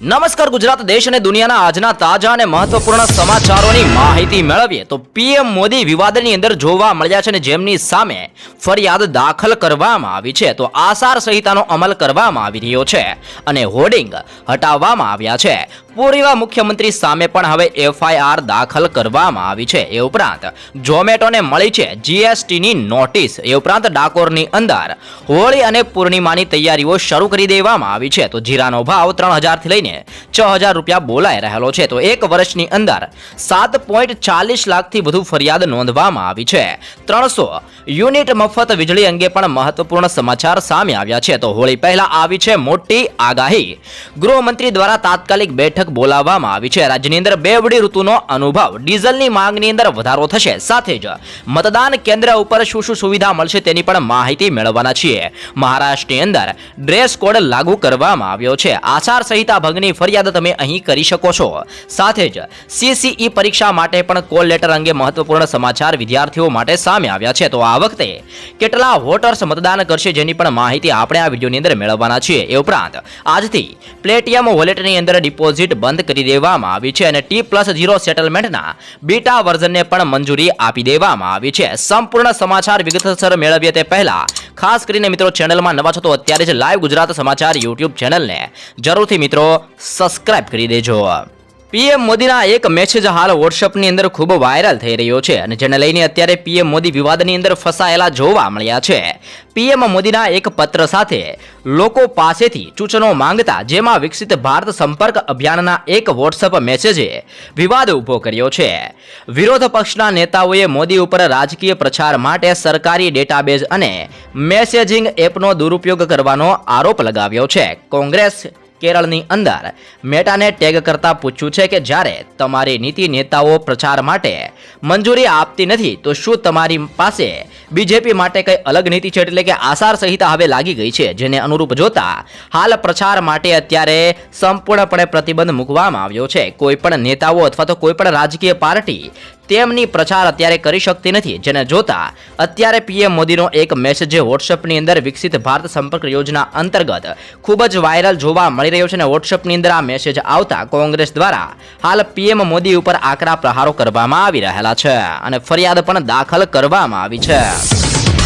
નમસ્કાર ગુજરાત, દેશ અને દુનિયાના આજના તાજા અને મહત્વપૂર્ણ સમાચારોની માહિતી મેળવીએ તો પીએમ મોદી વિવાદની અંદર જોવા મળ્યા છે અને જેમની સામે ફરિયાદ દાખલ કરવામાં આવી છે તો આસાર સંહિતાનો અમલ કરવામાં આવી રહ્યો છે અને હોર્ડિંગ હટાવવામાં આવ્યા છે. પૂર્વ મુખ્યમંત્રી સામે પણ હવે એફઆઈઆર દાખલ કરવામાં આવી છે. એ ઉપરાંત ઝોમેટોને મળી છે જીએસટીની નોટિસ. એ ઉપરાંત ડાકોરની અંદર હોળી અને પૂર્ણિમાની તૈયારીઓ શરૂ કરી દેવામાં આવી છે. તો જીરાનો ભાવ ત્રણ હજારથી લઈને છ હજાર રૂપિયા બોલાઈ રહેલો છે. તો એક વર્ષની અંદર સાત પોઈન્ટ ચાલીસ લાખથી વધુ ફરિયાદ નોંધવામાં આવી છે. ત્રણસો યુનિટ મફત વીજળી અંગે પણ મહત્વપૂર્ણ સમાચાર સામે આવ્યા છે. તો હોળી પહેલા આવી છે મોટી આગાહી. ગૃહમંત્રી દ્વારા તાત્કાલિક બેઠક બોલાવવામાં આવી છે. રાજ્યની અંદર બેવડી ઋતુનો અનુભવ. ડીઝલની માંગની અંદર વધારો થશે. સાથે જ મતદાન કેન્દ્ર ઉપર શું શું સુવિધા મળશે તેની પણ માહિતી મેળવવાના છીએ. મહારાષ્ટ્રની અંદર ડ્રેસ કોડ લાગુ કરવામાં આવ્યો છે. આચાર સંહિતા ભંગની ફરિયાદ તમે અહીં કરી શકો છો. સાથે જ સીસીઈ પરીક્ષા માટે પણ કોલ લેટર અંગે મહત્વપૂર્ણ સમાચાર વિદ્યાર્થીઓ માટે સામે આવ્યા છે. તો આ વખતે કેટલા વોટર્સ મતદાન કરશે જેની પણ માહિતી આપણે આ વિડીયોની અંદર મેળવવાના છીએ. એ ઉપરાંત આજથી પ્લેટિયમ વોલેટની અંદર ડિપોઝિટ બંધ કરી દેવામાં આવી છે અને ટી પ્લસ ઝીરો સેટલમેન્ટના બીટા વર્ઝનને પણ મંજૂરી આપી દેવામાં આવી છે. સંપૂર્ણ સમાચાર વિગતસર મેળવીએ તે પહેલાં ખાસ કરીને મિત્રો ચેનલમાં નવા છો તો અત્યારે જ લાઈવ ગુજરાત સમાચાર યુટ્યુબ ચેનલને જરૂરથી મિત્રો સબસ્ક્રાઇબ કરી દેજો. પીએમ મોદીના એક મેસેજ હાલ વોટ્સઅપની અંદર ખૂબ વાયરલ થઈ રહ્યો છે અને જેને લઈને અત્યારે પીએમ મોદી વિવાદની અંદર ફસાયેલા જોવા મળ્યા છે. પીએમ મોદીના એક પત્ર સાથે, લોકો પાસેથી સૂચનો માંગતા જેમાં વિકસિત ભારત સંપર્ક અભિયાનના એક વોટ્સઅપ મેસેજે વિવાદ ઊભો કર્યો છે. વિરોધ પક્ષના નેતાઓએ મોદી ઉપર રાજકીય પ્રચાર માટે સરકારી ડેટાબેઝ અને મેસેજિંગ એપનો દુરુપયોગ કરવાનો આરોપ લગાવ્યો છે. કોંગ્રેસ કેરળની અંદર. મેટાને ટેગ કરતા પૂછ્યું છે કે જ્યારે તમારી નીતિ નેતાઓ પ્રચાર માટે મંજૂરી આપતી નથી, તો શું તમારી પાસે બીજેપી માટે કંઈ અલગ નીતિ છે? એટલે કે આસાર સંહિતા હવે લાગી ગઈ છે, જેને અનુરૂપ જોતા હાલ પ્રચાર માટે અત્યારે સંપૂર્ણપણે પ્રતિબંધ મૂકવામાં આવ્યો છે. કોઈ પણ નેતાઓ અથવા તો કોઈ પણ રાજકીય પાર્ટી તેમની પ્રચાર અત્યારે કરી શકતી નથી. જેને જોતા અત્યારે પીએમ મોદીનો એક મેસેજ જે વોટ્સઅપની અંદર વિકસિત ભારત સંપર્ક યોજના અંતર્ગત ખૂબ જ વાયરલ જોવા મળી રહ્યો છે અને વોટ્સઅપની અંદર આ મેસેજ આવતા કોંગ્રેસ દ્વારા હાલ પીએમ મોદી ઉપર આકરા પ્રહારો કરવામાં આવી રહેલા છે અને ફરિયાદ પણ દાખલ કરવામાં આવી છે.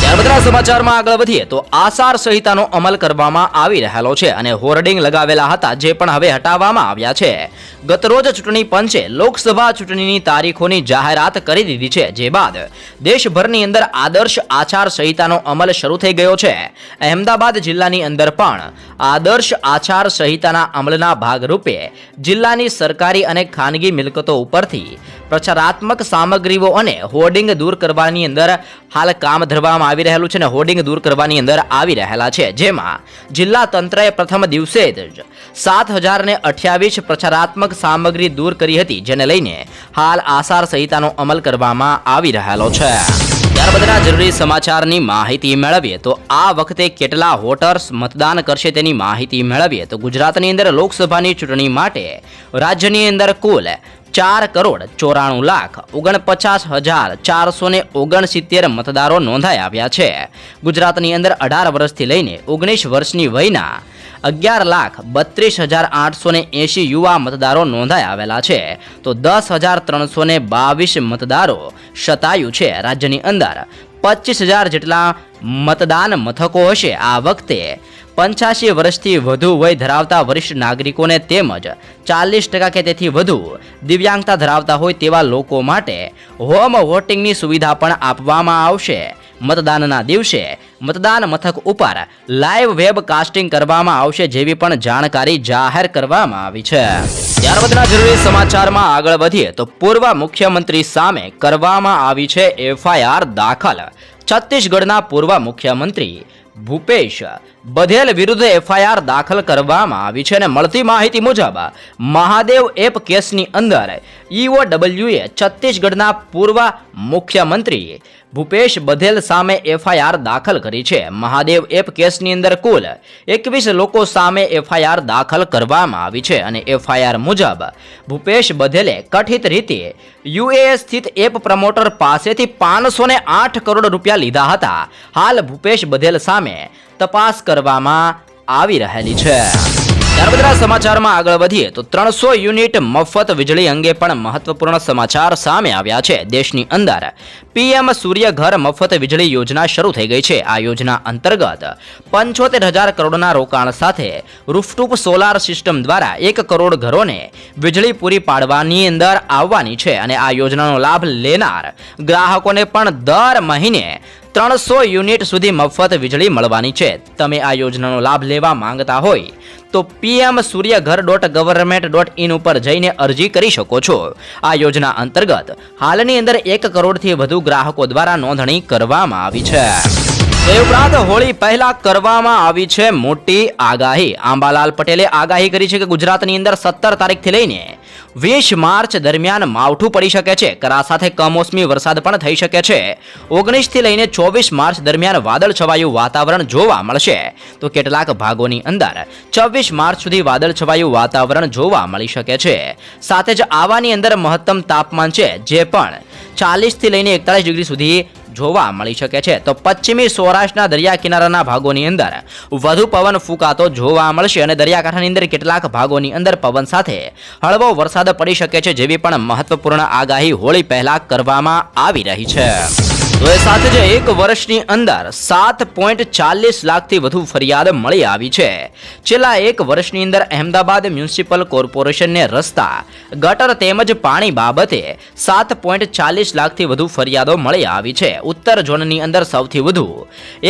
ત્યારબાદના સમાચારમાં આગળ વધીએ તો આસાર સંહિતાનો અમલ કરવામાં આવી રહેલો છે અને હોર્ડિંગ લગાવેલા હતા જે પણ હવે હટાવવામાં આવ્યા છે. ગતરોજ ચૂંટણી પંચે લોકસભા ચૂંટણીની તારીખોની જાહેરાત કરી દીધી છે, જે બાદ દેશભરની અંદર આદર્શ આચાર સંહિતાનો અમલ શરૂ થઈ ગયો છે. અહેમદાબાદ જિલ્લાની અંદર પણ આદર્શ આચાર સંહિતાના અમલના ભાગરૂપે જિલ્લાની સરકારી અને ખાનગી મિલકતો ઉપરથી પ્રચારાત્મક સામગ્રીઓ અને હોર્ડિંગ દૂર કરવાની અંદર હાલ કામ ધરવામાં આવી રહેલું છે અને હોર્ડિંગ દૂર કરવાની અંદર આવી રહેલા છે. જેમાં જિલ્લા તંત્રએ પ્રથમ દિવસે જ સાત હજારને અઠ્યાવીસ પ્રચારાત્મક સામગ્રી દૂર કરી હતી, જેને લઈને હાલ આસાર સંહિતાનો અમલ કરવામાં આવી રહેલો છે. ત્યારબાદના જરૂરી સમાચારની માહિતી મેળવીએ તો આ વખતે કેટલા વોટર્સ મતદાન કરશે તેની માહિતી મેળવીએ તો ગુજરાતની અંદર લોકસભાની ચૂંટણી માટે રાજ્યની અંદર કુલ ચાર કરોડ ચોરાણું લાખ ઓગણપચાસ હજાર ચારસો ને ઓગણસિત્તેર મતદારો નોંધાઈ આવ્યા છે. ગુજરાતની અંદર અઢાર વર્ષથી લઈને ઓગણીસ વર્ષની વયના અગિયાર લાખ બત્રીસ હજાર આઠસો ને એંશી યુવા મતદારો નોંધાઈ આવેલા છે. તો દસ હજાર ત્રણસો ને બાવીસ મતદારો શતાયુ છે. રાજ્યની અંદર પચીસ હજાર જેટલા મતદાન મથકો હશે આ વખતે. પંચ્યાસી વર્ષથી વધુ વય ધરાવતા વરિષ્ઠ નાગરિકોને તેમજ ચાલીસ ટકા કે તેથી વધુ દિવ્યાંગતા ધરાવતા હોય તેવા લોકો માટે હોમ વોટિંગની સુવિધા પણ આપવામાં આવશે. મતદાનના દિવસે મતદાન મથક ઉપર લાઈવ વેબ કાસ્ટિંગ કરવામાં આવશે જેવી પણ જાણકારી જાહેર કરવામાં આવી છે. ત્યારબાદના જરૂરી સમાચારમાં આગળ વધીએ તો પૂર્વ મુખ્યમંત્રી સામે કરવામાં આવી છે એફઆઈઆર દાખલ. છત્તીસગઢના પૂર્વ મુખ્યમંત્રી ભૂપેશ બધેલ વિરુદ્ધ એફઆઈઆર દાખલ કરવામાં આવી છે અને મળતી માહિતી મુજબ, મહાદેવ એપ કેસની અંદર ઈઓડબલ્યુએ છત્તીસગઢના પૂર્વ મુખ્યમંત્રી ભૂપેશ બધેલ સામે એફઆઈઆર દાખલ કરી છે. મહાદેવ એપ કેસની અંદર કુલ એકવીસ લોકો સામે એફઆઈઆર દાખલ કરવામાં આવી છે અને એફઆઈઆર મુજબ, ભૂપેશ બધેલે કઠિત રીતે યુએએ સ્થિત એપ પ્રમોટર પાસેથી પાંચસો આઠ કરોડ રૂપિયા લીધા હતા. હાલ ભૂપેશ બધેલ સામે તપાસ કરવામાં આવી રહેલી છે. ત્યારબાદના સમાચારમાં આગળ વધીએ તો ત્રણસો યુનિટ મફત વીજળી અંગે પણ મહત્વપૂર્ણ સમાચાર સામે આવ્યા છે. દેશની અંદર પીએમ સૂર્યઘર મફત વીજળી યોજના શરૂ થઈ ગઈ છે. આ યોજના અંતર્ગત પંચોતેર હજાર કરોડના રોકાણ સાથે રૂફટૂપ સોલાર સિસ્ટમ દ્વારા એક કરોડ ઘરોને વીજળી પૂરી પાડવાની અંદર આવવાની છે અને આ યોજનાનો લાભ લેનાર ગ્રાહકોને પણ દર મહિને ત્રણસો યુનિટ સુધી મફત વીજળી મળવાની છે. તમે આ યોજનાનો લાભ લેવા માંગતા હોય તો PM Suryaghar dot government dot in ઉપર જઈને અરજી કરી શકો છો. આ યોજના અંતર્ગત હાલની અંદર એક કરોડથી વધુ ગ્રાહકો દ્વારા નોંધણી કરવામાં આવી છે. તે ઉપરાંત હોળી પહેલા કરવામાં આવી છે મોટી આગાહી. આંબાલાલ પટેલે આગાહી કરી છે કે ગુજરાતની અંદર સત્તર તારીખથી લઈને વીસ માર્ચ દરમિયાન માવઠું પડી શકે છે. કરા સાથે કમોસમી વરસાદ પણ થઈ શકે છે. ઓગણીસથી લઈને ચોવીસ માર્ચ દરમિયાન વાદળ છવાયું વાતાવરણ જોવા મળશે. તો કેટલાક ભાગોની અંદર છવ્વીસ માર્ચ સુધી વાદળ છવાયું વાતાવરણ જોવા મળી શકે છે. સાથે જ આવાની અંદર મહત્તમ તાપમાન છે, જે પણ ચાલીસથી લઈને એકતાલીસ ડિગ્રી સુધી જોવા મળી શકે છે. તો પશ્ચિમી સૌરાષ્ટ્રના દરિયા કિનારાના ભાગોની અંદર વધુ પવન ફૂંકાતો જોવા મળશે અને દરિયાકાંઠાની અંદર કેટલાક ભાગોની અંદર પવન સાથે હળવો વરસાદ પડી શકે છે જેવી પણ મહત્વપૂર્ણ આગાહી હોળી પહેલા કરવામાં આવી રહી છે. તો એ સાથે જ એક વર્ષની અંદર સાત પોઈન્ટ ચાલીસ લાખથી વધુ ફરિયાદ મળી આવી છે. છેલ્લા એક વર્ષની અંદર અહેમદાબાદ મ્યુનિસિપલ કોર્પોરેશનને રસ્તા, ગટર તેમજ પાણી બાબતે સાત પોઈન્ટ ચાલીસ લાખથી વધુ ફરિયાદો મળી આવી છે. ઉત્તર ઝોનની અંદર સૌથી વધુ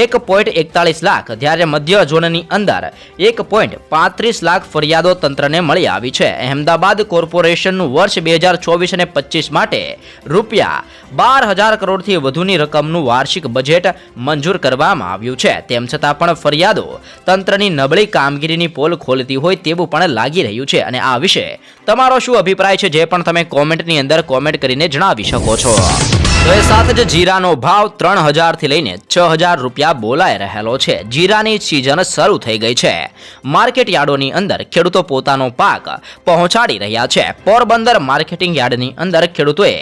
એક પોઈન્ટ એકતાલીસ લાખ, જ્યારે મધ્ય ઝોનની અંદર એક પોઈન્ટ પાંત્રીસ લાખ ફરિયાદો તંત્રને મળી આવી છે. અહેમદાબાદ કોર્પોરેશનનું વર્ષ બે હજાર ચોવીસ અને પચીસ માટે રૂપિયા બાર હજાર કરોડથી વધુની રકમનું વાર્ષિક બજેટ મંજૂર કરવામાં આવ્યું છે. તેમ છતાં પણ ફરિયાદો તંત્રની નબળી કામગીરીની પોલ ખોલતી હોય તેવું પણ લાગી રહ્યું છે અને આ વિશે તમારો શું અભિપ્રાય છે, જે પણ તમે કોમેન્ટની અંદર કોમેન્ટ કરીને જણાવી શકો છો? તો સાથે જ જીરાનો ભાવ ત્રણ હજારથી લઈને છ હજાર રૂપિયા બોલાઈ રહેલો છે. જીરાની સિઝન શરૂ થઈ ગઈ છે. માર્કેટ યાર્ડોની અંદર ખેડૂતો પોતાનો પાક પહોંચાડી રહ્યા છે. પોરબંદર માર્કેટિંગ યાર્ડની અંદર ખેડૂતોએ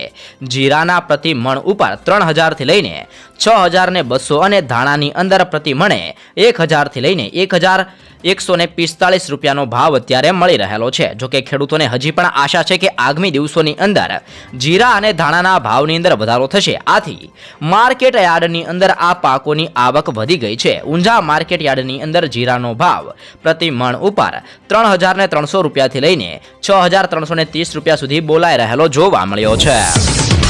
જીરાના પ્રતિ મણ ઉપર ત્રણ હજારથી લઈને છ હજાર ને બસો અને ધાણાની અંદર પ્રતિ મણે એક હજારથી લઈને એક હજાર એકસો ને પિસ્તાળીસ રૂપિયાનો ભાવ અત્યારે મળી રહેલો છે. જોકે ખેડૂતોને હજી પણ આશા છે કે આગામી દિવસોની અંદર જીરા અને ધાણાના ભાવની અંદર વધારો થશે. આથી માર્કેટ યાર્ડની અંદર આ પાકોની આવક વધી ગઈ છે. ઊંઝા માર્કેટ યાર્ડની અંદર જીરાનો ભાવ પ્રતિ મણ ઉપર ત્રણ હજાર ને ત્રણસો રૂપિયાથી લઈને છ હજાર ત્રણસો ને ત્રીસ રૂપિયા સુધી બોલાઈ રહેલો જોવા મળ્યો છે.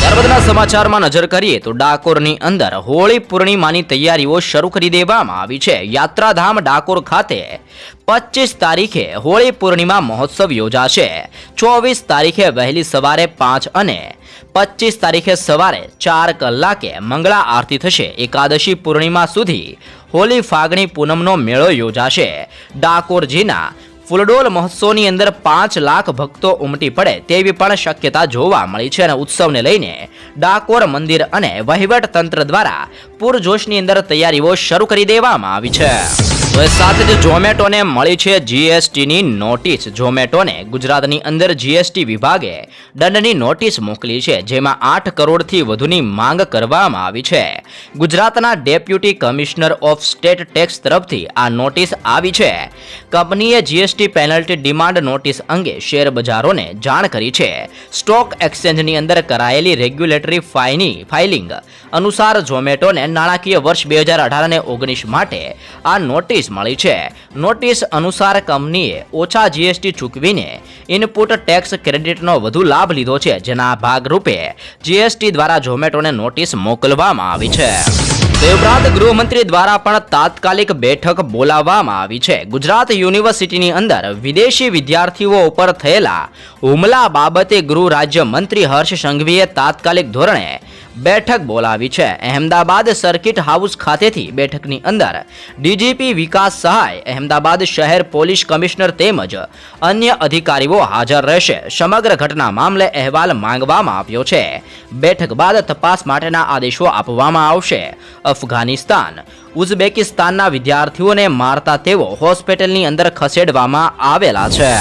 ત્યારબાદના સમાચારમાં નજર કરીએ તો ડાકોરની અંદર હોળી પૂર્ણિમાની તૈયારીઓ શરૂ કરી દેવામાં આવી છે. યાત્રાધામ ડાકોર ખાતે પચીસ તારીખે હોળી પૂર્ણિમા મહોત્સવ યોજાશે. ચોવીસ તારીખે વહેલી સવારે પાંચ અને પચીસ તારીખે સવારે ચાર કલાકે મંગળા આરતી થશે. એકાદશી પૂર્ણિમા સુધી હોલી ફાગણી પૂનમનો મેળો યોજાશે. ડાકોરજીના ફૂલડોલ મહોત્સવની અંદર પાંચ લાખ ભક્તો ઉમટી પડે તેવી પણ શક્યતા જોવા મળી છે અને ઉત્સવને લઈને ડાકોર મંદિર અને વહીવટ તંત્ર દ્વારા પૂરજોશની અંદર તૈયારીઓ શરૂ કરી દેવામાં આવી છે. તો સાથે જ ઝોમેટોને મળી છે જીએસટીની નોટિસ ઝોમેટોને ગુજરાતની અંદર જીએસટી વિભાગે દંડની નોટિસ મોકલી છે, જેમાં આઠ કરોડથી વધુની માંગ કરવામાં આવી છે. ગુજરાતના deputy commissioner of state tax તરફથી આ નોટિસ આવી છે. કંપનીએ જીએસટી પેનલ્ટી ડિમાન્ડ નોટિસ અંગે શેર બજારોને જાણ કરી છે. સ્ટોક એક્સચેન્જની અંદર કરાયેલી રેગ્યુલેટરી ફાઇની ફાઇલિંગ અનુસાર ઝોમેટોને નાણાકીય વર્ષ બે હજાર અઢાર અને ઓગણીસ માટે આ નોટિસ મળી છે. નોટિસ અનુસાર કંપનીએ ઓછા જીએસટી ચૂકવીને ઇનપુટ ટેક્સ ક્રેડિટનો વધુ લાભ લીધો છે, જેના ભાગરૂપે જીએસટી દ્વારા ઝોમેટોને નોટિસ મોકલવામાં આવી છે. તે ઉપરાંત ગૃહમંત્રી દ્વારા પણ તાત્કાલિક બેઠક બોલાવવામાં આવી છે. ગુજરાત યુનિવર્સિટીની અંદર વિદેશી વિદ્યાર્થીઓ ઉપર થયેલા હુમલા બાબતે ગૃહ રાજ્ય મંત્રી હર્ષ સંઘવીએ તાત્કાલિક ધોરણે બેઠક બોલાવી છે. અહેમદાબાદ સર્કિટ હાઉસ ખાતેથી બેઠકની અંદર ડીજીપી વિકાસ સહાય, અહેમદાબાદ શહેર પોલીસ કમિશનર તેમજ અન્ય અધિકારીઓ હાજર રહેશે. સમગ્ર ઘટના મામલે અહેવાલ માંગવામાં આવ્યો છે. બેઠક બાદ તપાસ માટેના આદેશો આપવામાં આવશે. અફઘાનિસ્તાન, ઉઝબેકિસ્તાનના વિદ્યાર્થીઓને મારતા તેઓ હોસ્પિટલની અંદર ખસેડવામાં આવેલા છે.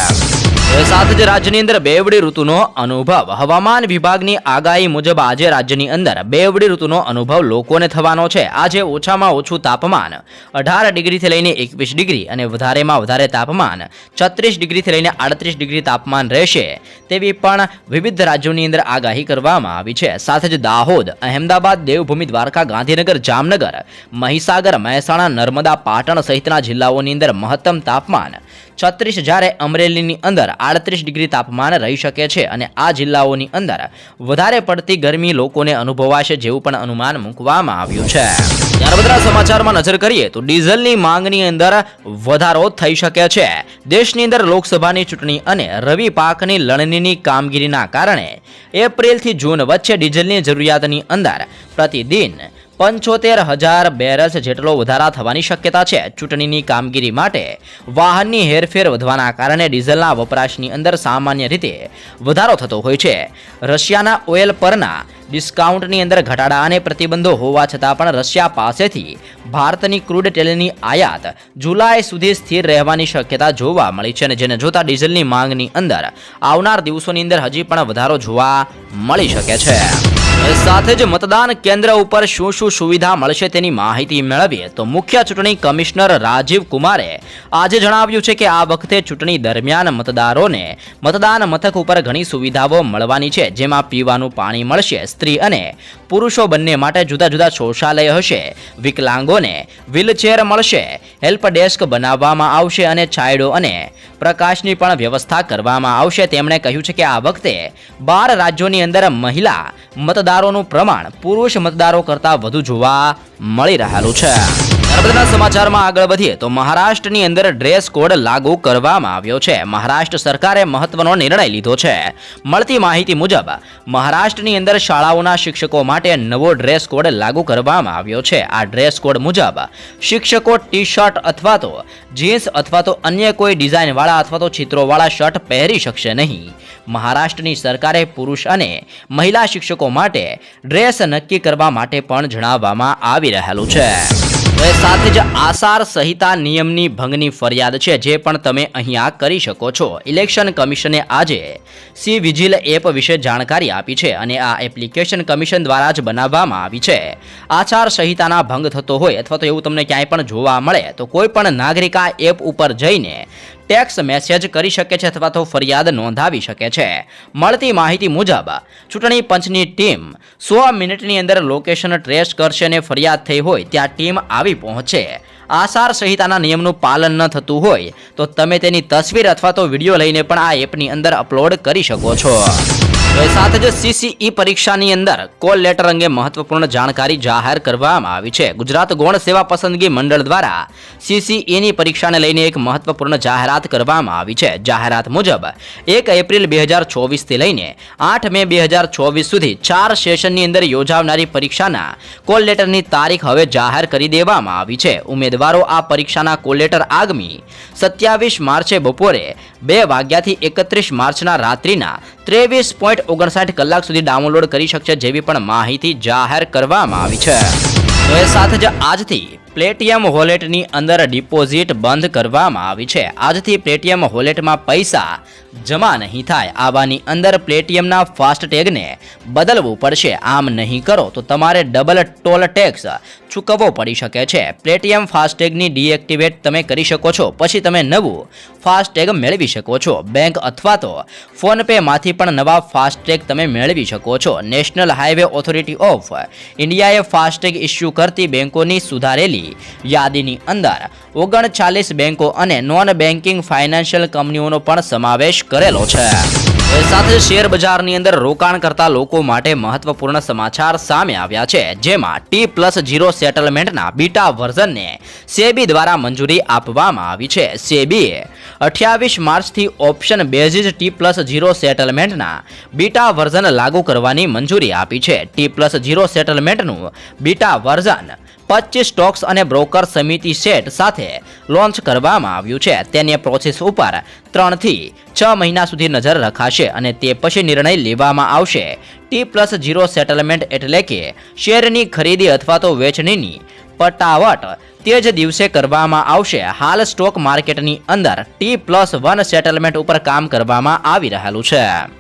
સાથે જ રાજ્યની અંદર બેવડી ઋતુનો અનુભવ. હવામાન વિભાગની આગાહી મુજબ આજે રાજ્યની અંદર બેવડી ઋતુનો અનુભવ લોકોને થવાનો છે. આજે ઓછામાં ઓછું તાપમાન અઢાર ડિગ્રીથી લઈને એકવીસ ડિગ્રી અને વધારેમાં વધારે તાપમાન છત્રીસ ડિગ્રીથી લઈને આડત્રીસ ડિગ્રી તાપમાન રહેશે. તેવી પણ વિવિધ રાજ્યોની અંદર આગાહી કરવામાં આવી છે. સાથે જ દાહોદ, અહેમદાબાદ, દેવભૂમિ, દ્વારકા, ગાંધીનગર, જામનગર, મહીસાગર, મહેસાણા, નર્મદા, પાટણ સહિતના જિલ્લાઓની અંદર મહત્તમ તાપમાન છત્રીસ જ્યારે અમરેલીની અંદર આડત્રીસ ડિગ્રી તાપમાન રહી શકે છે અને આ જિલ્લાઓની અંદર વધારે પડતી ગરમી લોકોને અનુભવાશે જેવું પણ અનુમાન મૂકવામાં આવ્યું છે. ત્યારબાદના સમાચારમાં નજર કરીએ તો ડીઝલની માંગની અંદર વધારો થઈ શકે છે. દેશની અંદર લોકસભાની ચૂંટણી અને રવિ પાકની લણણીની કામગીરીના કારણે એપ્રિલથી જૂન વચ્ચે ડીઝલની જરૂરિયાતની અંદર પ્રતિદિન પંચોતેર હજાર બેરલ્સ જેટલો વધારા થવાની શક્યતા છે. ચૂંટણીની કામગીરી માટે વાહનની હેરફેર વધવાના કારણે ડીઝલના વપરાશની અંદર સામાન્ય રીતે વધારો થતો હોય છે. રશિયાના ઓઇલ પરના ડિસ્કાઉન્ટની અંદર ઘટાડા અને પ્રતિબંધો હોવા છતાં પણ રશિયા પાસેથી ભારતની ક્રૂડ તેલની આયાત જુલાઈ સુધી સ્થિર રહેવાની શક્યતા જોવા મળી છે અને જેને જોતા ડીઝલની માંગની અંદર આવનાર દિવસોની અંદર હજી પણ વધારો જોવા મળી શકે છે. સાથે જ મતદાન કેન્દ્ર ઉપર શું શું સુવિધા મળશે તેની માહિતી મેળવીએ તો મુખ્ય ચૂંટણી કમિશનર રાજીવ કુમારે આજે જણાવ્યું છે કે આ વખતે ચૂંટણી દરમિયાન મતદારોને મતદાન મથક ઉપર ઘણી સુવિધાઓ મળવાની છે, જેમાં પીવાનું પાણી મળશે, સ્ત્રી અને પુરુષો બંને માટે જુદા જુદા શૌચાલય હશે, વિકલાંગોને વ્હીલચેર મળશે હેલ્પ ડેસ્ક બનાવવામાં આવશે અને છાંયડો અને પ્રકાશની પણ વ્યવસ્થા કરવામાં આવશે. તેમણે કહ્યું છે કે આ વખતે બાર રાજ્યોની અંદર મહિલા મતદારોનું પ્રમાણ પુરુષ મતદારો કરતાં વધુ જોવા મળી રહેલું છે. નર્મદાના સમાચારમાં આગળ વધીએ તો મહારાષ્ટ્રની અંદર ડ્રેસ કોડ લાગુ કરવામાં આવ્યો છે. મહારાષ્ટ્ર સરકારે મહત્વનો નિર્ણય લીધો છે. મળતી માહિતી મુજબ, મહારાષ્ટ્રની અંદર શાળાઓના શિક્ષકો માટે નવો ડ્રેસ કોડ લાગુ કરવામાં આવ્યો છે. આ ડ્રેસ કોડ મુજબ, શિક્ષકો ટી શર્ટ અથવા તો જીન્સ અથવા તો અન્ય કોઈ ડિઝાઇનવાળા અથવા તો ચિત્રોવાળા શર્ટ પહેરી શકશે નહીં. મહારાષ્ટ્રની સરકારે પુરુષ અને મહિલા શિક્ષકો માટે ડ્રેસ નક્કી કરવા માટે પણ જણાવવામાં આવી રહેલું છે. સાથે જ આસાર સંહિતા નિયમની ભંગની ફરિયાદ છે, જે પણ તમે અહીંયા કરી શકો છો. ઇલેક્શન કમિશને આજે સી વિજિલ એપ વિશે જાણકારી આપી છે અને આ એપ્લિકેશન કમિશન દ્વારા જ બનાવવામાં આવી છે. આચાર સંહિતાના ભંગ થતો હોય અથવા તો એવું તમને ક્યાંય પણ જોવા મળે, તો કોઈ પણ નાગરિક આ એપ ઉપર જઈને ટેક્સ મેસેજ કરી શકે છે અથવા તો ફરિયાદ નોંધાવી શકે છે. મળતી માહિતી મુજબ, ચૂંટણી પંચની ટીમ સો મિનિટની અંદર લોકેશન ટ્રેસ કરશે અને ફરિયાદ થઈ હોય ત્યાં ટીમ આવી પહોંચે. આસાર સંહિતાના નિયમનું પાલન ન થતું હોય, તો તમે તેની તસવીર અથવા તો વીડિયો લઈને પણ આ એપની અંદર અપલોડ કરી શકો છો. તો સાથે જ સીસીઈ પરીક્ષાની અંદર કોલ લેટર અંગે મહત્વપૂર્ણ જાણકારી જાહેર કરવામાં આવી છે. ગુજરાત ગૌણ સેવા પસંદગી મંડળ દ્વારા સીસીઈની પરીક્ષાને લઈને એક મહત્વપૂર્ણ જાહેરાત કરવામાં આવી છે. જાહેરાત મુજબ એક એપ્રિલ બે હજાર ચોવીસથી લઈને આઠ મે બે હજાર ચોવીસ સુધી ચાર સેશનની અંદર યોજાનારી પરીક્ષાના કોલ લેટરની તારીખ હવે જાહેર કરી દેવામાં આવી છે. ઉમેદવારો આ પરીક્ષાના કોલ લેટર આગામી સત્યાવીસ માર્ચે બપોરે બે વાગ્યાથી એકત્રીસ માર્ચના રાત્રિના ત્રેવીસ પોઈન્ટ ઓગણસાઠ કલાક સુધી ડાઉનલોડ કરી શકશે જેવી પણ માહિતી જાહેર કરવામાં આવી છે. તો એ સાથે જ આજથી પ્લેટિયમ વોલેટની અંદર ડિપોઝિટ બંધ કરવામાં આવી છે. આજથી પ્લેટિયમ વોલેટમાં પૈસા જમા નહીં થાય. આવાની અંદર પ્લેટિયમના ફાસ્ટટેગને બદલવું પડશે. આમ નહીં કરો તો તમારે ડબલ ટોલ ટેક્સ ચૂકવવો પડી શકે છે. પ્લેટિયમ ફાસ્ટેગની ડીએક્ટિવેટ તમે કરી શકો છો. પછી તમે નવું ફાસ્ટેગ મેળવી શકો છો. બેંક અથવા તો ફોનપેમાંથી પણ નવા ફાસ્ટેગ તમે મેળવી શકો છો. નેશનલ હાઈવે ઓથોરિટી ઓફ ઇન્ડિયાએ ફાસ્ટેગ ઇસ્યુ કરતી બેંકોની સુધારેલી યાદીની અંદર ઓગણચાલીસ બેન્કો અને નોન બેન્કિંગ ફાઇનાન્શિયલ કંપનીઓનો પણ સમાવેશ કરેલો છે. સાથે શેર બજારની અંદર રોકાણ કરતા લોકો માટે મહત્વપૂર્ણ સમાચાર સામે આવ્યા છે, જેમાં ટી પ્લસ જીરો સેટલમેન્ટના બીટા વર્ઝનને સેબી દ્વારા મંજૂરી આપવામાં આવી છે. સેબીએ અઠ્યાવીસ માર્ચથી option basis T plus zero સેટલમેન્ટના beta version લાગુ કરવાની મંજૂરી આપી છે. ટી પ્લસ જીરો સેટલમેન્ટનું બીટા વર્ઝન પચીસ સ્ટોક્સ અને બ્રોકર સમિતિ સેટ સાથે લોન્ચ કરવામાં આવ્યું છે. તેની પ્રોસેસ ઉપર ત્રણથી છ મહિના સુધી નજર રખાશે અને તે પછી નિર્ણય લેવામાં આવશે. ટી પ્લસ જીરો સેટલમેન્ટ એટલે કે શેરની ખરીદી અથવા તો વેચણીની પટાવટ તે જ દિવસે કરવામાં આવશે. હાલ સ્ટોક માર્કેટની અંદર ટી પ્લસ વન સેટલમેન્ટ ઉપર કામ કરવામાં આવી રહેલું છે.